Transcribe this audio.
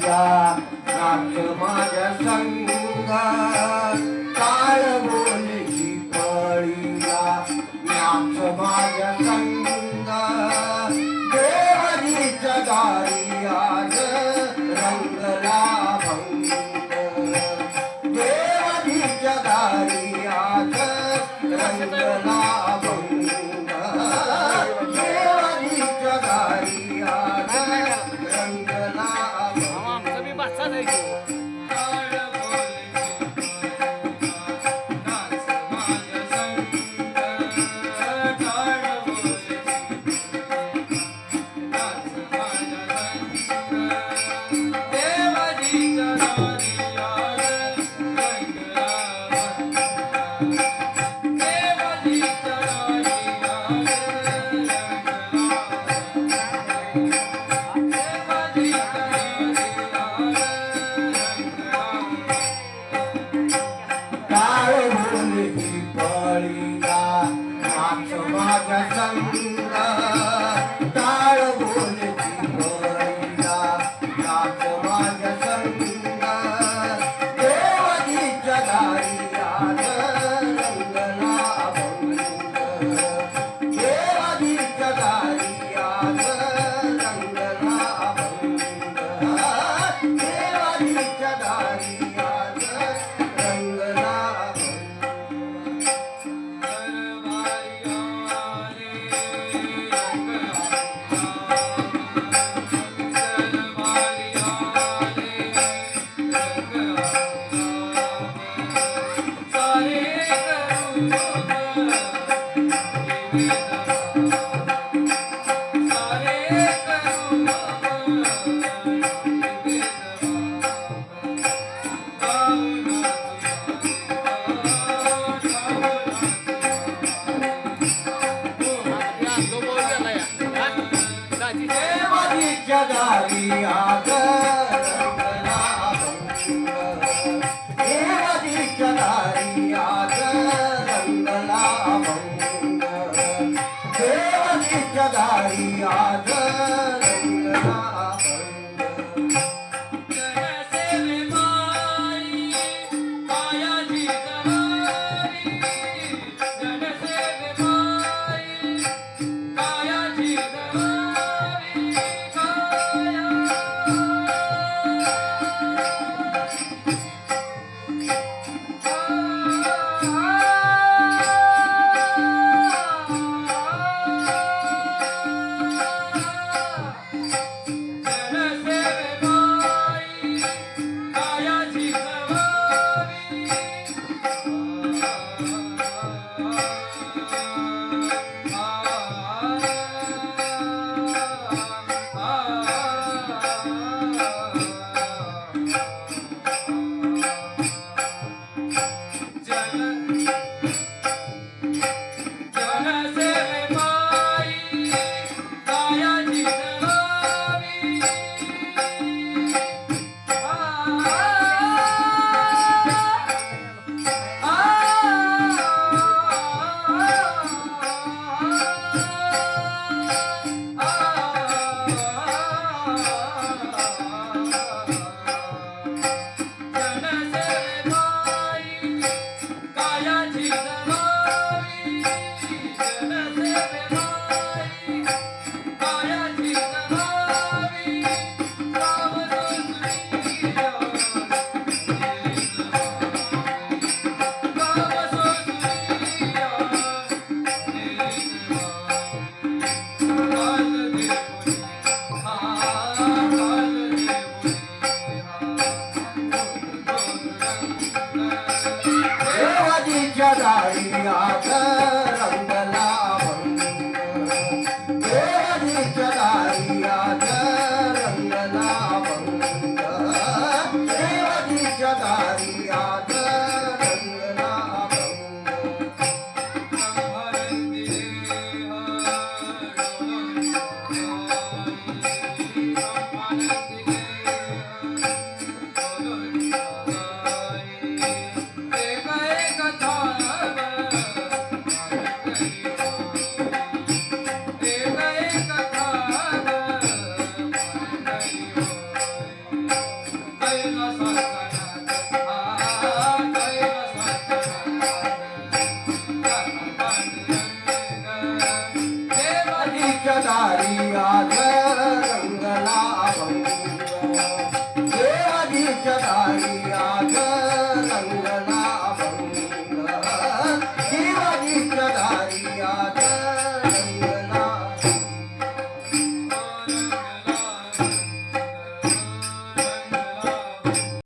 गीता नाच माझ्या संगा काळ बोलची पळीला नाच माझ्या संगा देवानीच्या दारी आज रंगला भंग. देवानीच्या दारी आज रंगला माझ्या देवाजीच्या आग वीरधारी